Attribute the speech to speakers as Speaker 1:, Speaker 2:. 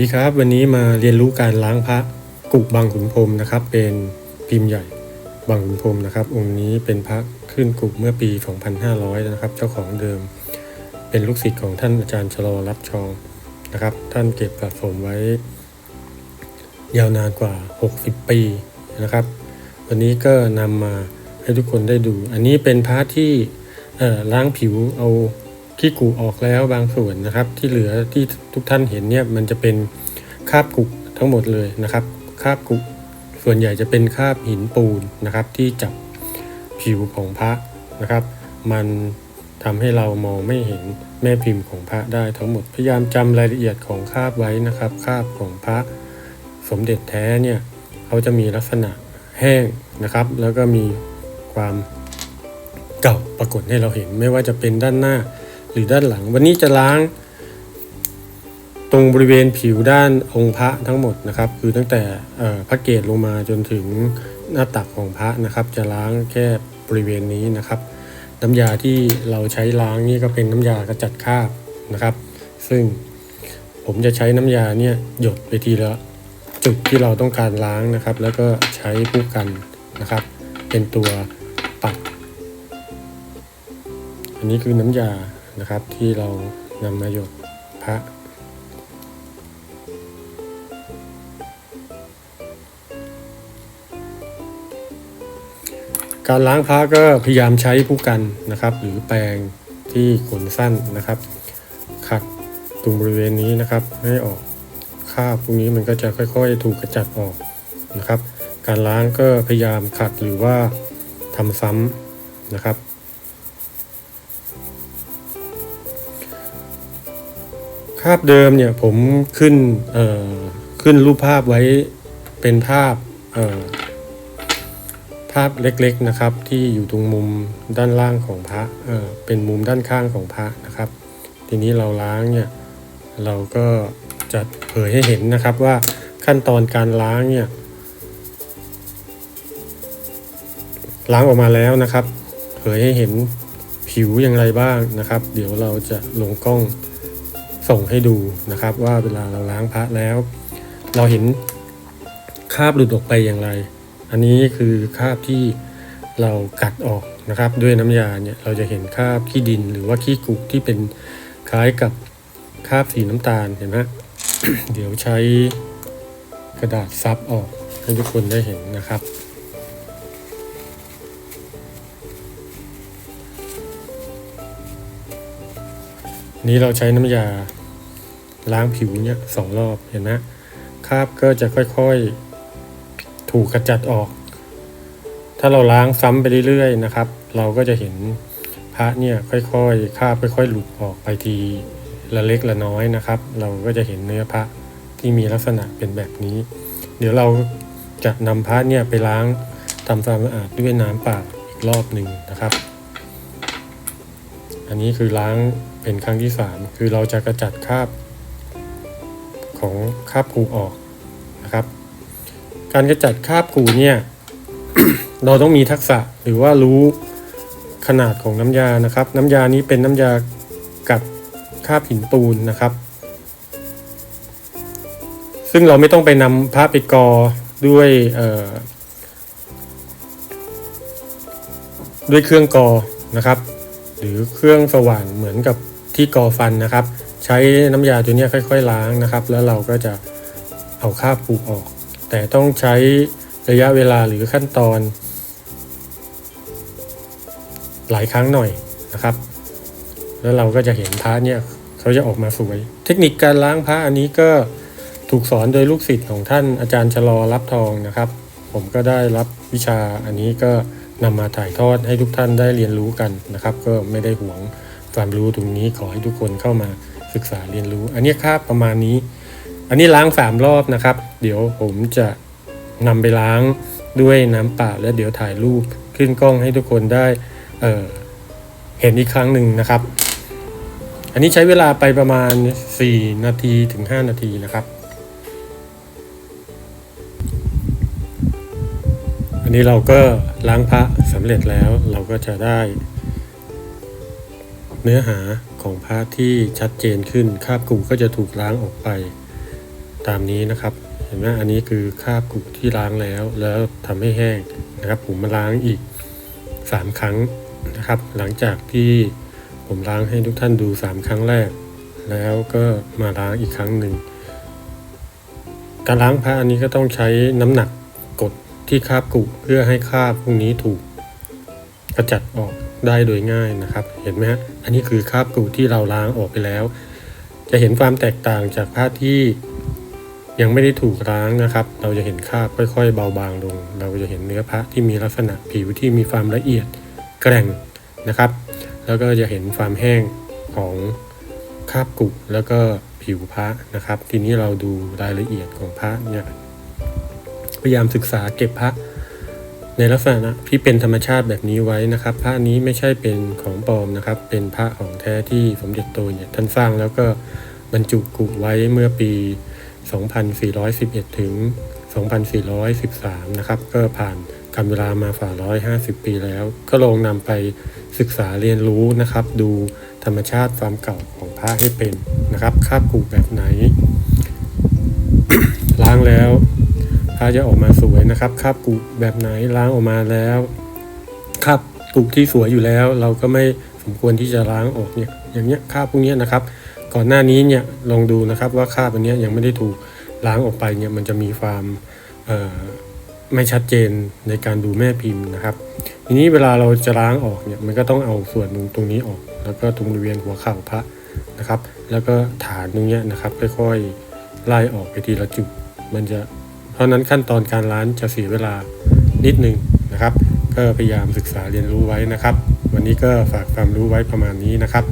Speaker 1: สดีครับวันนี้มาเรียนรู้การล้างพระกุบางขุนพรมนะครับ เป็นพิมพ์ใหญ่บางขุนพรมนะครับ องค์นี้เป็นพระขึ้นกุบเมื่อปี 2500 นะครับ เจ้าของเดิม เป็นลูกศิษย์ของท่านอาจารย์ชะลอรับชองนะครับ ท่านเก็บสะสมไว้ ยาวนานกว่า 60 ปีนะครับ วันนี้ก็นำมาให้ทุกคนได้ดู อันนี้เป็นพระที่เอ่อล้างผิวเอา ขี้กุออกแล้วบางส่วนนะครับ ที่เหลือที่ทุกท่านเห็นเนี่ยมันจะเป็นคาบกุทั้งหมดเลยนะครับ คาบกุส่วนใหญ่จะเป็นคาบหินปูนนะครับ ที่จับผิวของพระนะครับ มันทำให้เรามองไม่เห็นแม่พิมพ์ของพระได้ทั้งหมดพยายามจำรายละเอียดของคาบไว้นะครับ คาบของพระสมเด็จแท้เนี่ยเขาจะมีลักษณะแห้งนะครับ แล้วก็มีความเก่าปรากฏให้เราเห็นไม่ว่าจะเป็นด้านหน้า หรือด้านหลัง วันนี้จะล้าง ตรงบริเวณผิวด้านองค์พระทั้งหมดนะครับ คือตั้งแต่พระเกศลงมาจนถึงหน้าตักของพระนะครับ จะล้างแค่บริเวณนี้นะครับ น้ำยาที่เราใช้ล้างนี่ก็เป็นน้ำยากระจัดคราบนะครับ ซึ่งผมจะใช้น้ำยาเนี่ยหยดไปทีละจุดที่เราต้องการล้างนะครับ แล้วก็ใช้ผู้กันนะครับ เป็นตัวปัด อันนี้คือน้ำยา นะครับ ที่เรานำมาหยดพระ การล้างพระก็พยายามใช้ผู้กันนะครับ หรือแปรงที่ขนสั้นนะครับ ขัดตรงบริเวณนี้นะครับ ให้ออกคราบพวกนี้มันก็จะค่อยๆ ถูกกระจัดออกนะครับ การล้างก็พยายามขัดหรือว่าทำซ้ำนะครับ คราบเดิมเนี่ยผมขึ้นขึ้นรูปภาพไว้เป็นภาพภาพเล็กๆนะครับ ที่อยู่ตรงมุมด้านล่างของพระเเป็นมุมด้านข้างของพระนะครับ ทีนี้เราล้างเนี่ยเราก็จะเผยให้เห็นนะครับว่าขั้นตอนการล้างเนี่ยล้างออกมาแล้วนะครับ เผยให้เห็นผิวอย่างไรบ้างนะครับ เดี๋ยวเราจะลงกล้อง ส่งให้ดูนะครับ ว่าเวลาเราล้างพระแล้ว เราเห็นคราบหลุดออกไปอย่างไร อันนี้คือคราบที่เรากัดออกนะครับด้วยน้ำยาเนี่ยเราจะเห็นคราบขี้ดินหรือว่าขี้กุกที่เป็นคล้ายกับคราบสีน้ำตาลเห็นไหมเดี๋ยวใช้กระดาษซับออกให้ทุกคนได้เห็นนะครับนี้เราใช้น้ำยา ล้างผิวเนี่ยสองรอบเห็นไหมคราบก็จะค่อยๆถูกกระจัดออก ถ้าเราล้างซ้ำไปเรื่อยๆนะครับ เราก็จะเห็นพระเนี่ยค่อยๆคราบค่อย ๆ หลุดออกไปทีละเล็กละน้อยนะครับ เราก็จะเห็นเนื้อพระที่มีลักษณะเป็นแบบนี้ เดี๋ยวเราจะนำพระเนี่ยไปล้างทำความสะอาดด้วยน้ำเปล่าอีกรอบหนึ่งนะครับ อันนี้คือล้างเป็นครั้งที่สามคือเราจะกระจัดคราบ ของคาบกูออกนะครับ การกระจัดคาบกูเนี่ยเราต้องมีทักษะหรือว่ารู้ขนาดของน้ำยานะครับ น้ำยานี้เป็นน้ำยากัดคาบหินปูนนะครับ ซึ่งเราไม่ต้องไปนำผ้าไปกอด้วยด้วยเครื่องกอนะครับ หรือเครื่องสว่านเหมือนกับ ที่กอฟันนะครับ ใช้น้ำยาตัวนี้ค่อย ๆ ล้างนะครับ แล้วเราก็จะเอาคราบปูออก แต่ต้องใช้ระยะเวลาหรือขั้นตอน หลายครั้งหน่อยนะครับ แล้วเราก็จะเห็นพระเนี่ยเขาจะออกมาสวย เทคนิคการล้างพระอันนี้ก็ถูกสอนโดยลูกศิษย์ของท่านอาจารย์ชะลอรับทองนะครับ ผมก็ได้รับวิชาอันนี้ก็นำมาถ่ายทอดให้ทุกท่านได้เรียนรู้กันนะครับ ก็ไม่ได้หวง ความรู้ตรงนี้ขอให้ทุกคนเข้ามาศึกษาเรียนรู้ อันนี้คาบประมาณนี้ อันนี้ล้างสามรอบนะครับ เดี๋ยวผมจะนำไปล้างด้วยน้ำเปล่าแล้วเดี๋ยวถ่ายรูปขึ้นกล้องให้ทุกคนได้เเห็นอีกครั้งหนึ่งนะครับ อันนี้ใช้เวลาไปประมาณ 4 นาทีถึง 5 นาทีนะครับ อันนี้เราก็ล้างพระสำเร็จแล้วเราก็จะได้ เนื้อหาของพระที่ชัดเจนขึ้นคราบกูก็จะถูกล้างออกไป ตามนี้นะครับ เห็นไหมอันนี้คือคราบกุที่ล้างแล้ว แล้วทำให้แห้งนะครับ ผมมาล้างอีก 3 ครั้งนะครับ หลังจากที่ผมล้างให้ทุกท่านดู 3 ครั้งแรก แล้วก็มาล้างอีกครั้งหนึ่งการล้างพระอันนี้ก็ต้องใช้น้ำหนักกดที่คราบกุเพื่อให้คราบพวกนี้ถูกกระจัดออก ได้โดยง่ายนะครับ เห็นไหมฮะอันนี้คือคราบกุที่เราล้างออกไปแล้ว จะเห็นความแตกต่างจากผ้าที่ยังไม่ได้ถูกล้างนะครับ เราจะเห็นคราบค่อยๆ เบาบางลง เราจะเห็นเนื้อพระที่มีลักษณะผิวที่มีความละเอียดแกร่งนะครับ แล้วก็จะเห็นความแห้งของคราบกุแล้วก็ผิวพระนะครับ ทีนี้เราดูรายละเอียดของพระเนี่ยพยายามศึกษาเก็บพระ ในลักษณะที่เป็นธรรมชาติแบบนี้ไว้นะครับ พระนี้ไม่ใช่เป็นของปลอมนะครับ เป็นพระของแท้ที่สมเด็จโตเนี่ยท่านสร้างแล้วก็บรรจุกุไว้เมื่อปี 2411 ถึง 2413 นะครับ ก็ผ่านการเวลามาฝ่า 150 ปีแล้ว ก็ลองนำไปศึกษาเรียนรู้นะครับ ดูธรรมชาติความเก่าของพระให้เป็นนะครับ คาบกุแบบไหน ล้างแล้ว พระจะออกมาสวยนะครับคราบกุแบบไหนล้างออกมาแล้วคราบกุที่สวยอยู่แล้ว เราก็ไม่สมควรที่จะล้างออกเนี่ยอย่างเงี้ยคราบพวกเนี้ยนะครับ ก่อนหน้านี้เนี่ยลองดูนะครับว่าคราบอันเนี้ยยังไม่ได้ถูกล้างออกไปเนี่ยมันจะมีความไม่ชัดเจนในการดูแม่พิมพ์นะครับ ทีนี้เวลาเราจะล้างออกเนี่ยมันก็ต้องเอาส่วนตรงตรงนี้ออก แล้วก็ตรงบริเวณหัวเข่าพระนะครับ แล้วก็ฐานตรงเนี้ยนะครับค่อยๆไล่ออกไปทีละจุดมันจะ ราะฉะนั้นขั้นตอนการล้างจะเสียเวลานิดหนึ่งนะครับ ก็พยายามศึกษาเรียนรู้ไว้นะครับ วันนี้ก็ฝากความรู้ไว้ประมาณนี้นะครับ